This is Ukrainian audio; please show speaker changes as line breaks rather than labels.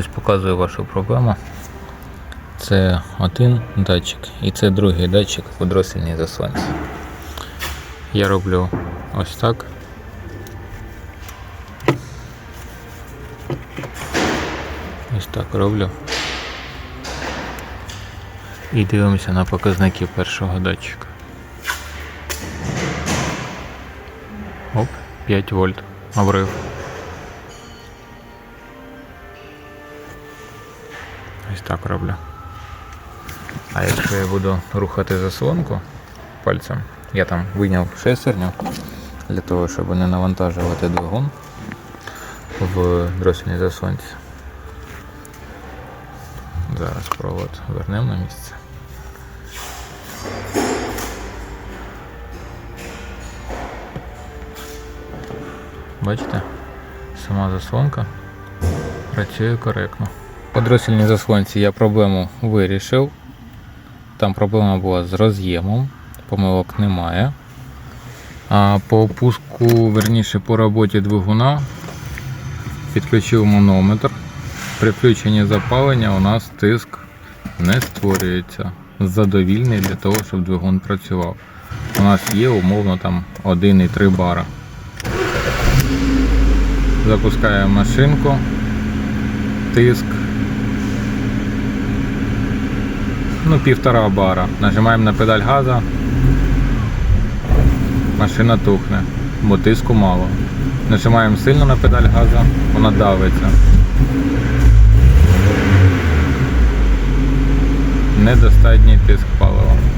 Ось показую вашу проблему. Це один датчик і це другий датчик у дроссельній заслонці. Я роблю ось так. Ось так роблю. І дивимося на показники першого датчика. Оп, 5 вольт. Обрив. Ось так роблю. А якщо я буду рухати заслонку пальцем, я там вийняв шестерню для того, щоб не навантажувати двигун в дроссельній заслонці. Зараз провод вернемо на місце. Бачите? Сама заслонка працює коректно. По дроссельній заслонці я проблему вирішив. Там проблема була з роз'ємом, помилок немає. А по пуску, верніше по роботі двигуна, підключив манометр. При включенні запалення у нас тиск не створюється. Задовільний для того, щоб двигун працював. У нас є умовно там 1,3 бара. Запускаємо машинку. Тиск. Ну, півтора бара. Нажимаємо на педаль газа. Машина тухне, бо тиску мало. Нажимаємо сильно на педаль газа, вона давиться. Недостатній тиск палива.